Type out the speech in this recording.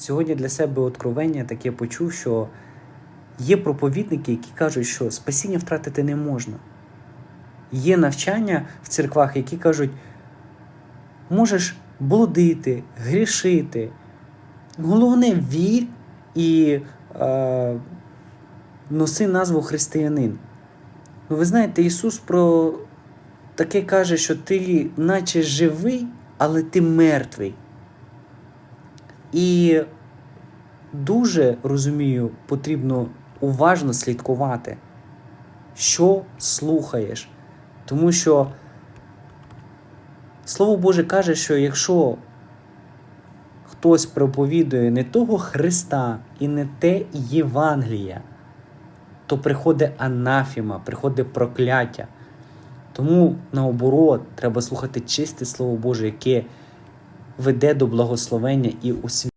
Сьогодні для себе откровення таке почув, що є проповідники, які кажуть, що спасіння втратити не можна. Є навчання в церквах, які кажуть, можеш блудити, грішити. Головне вір і е, носи назву християнин. Ну, ви знаєте, Ісус про таке каже, що ти наче живий, але ти мертвий. І дуже розумію, потрібно уважно слідкувати, що слухаєш. Тому що Слово Боже каже, що якщо хтось проповідує не того Христа і не те Євангелія, то приходить анафіма, приходить прокляття. Тому наоборот, треба слухати чисте Слово Боже, яке веде до благословення і освітлення.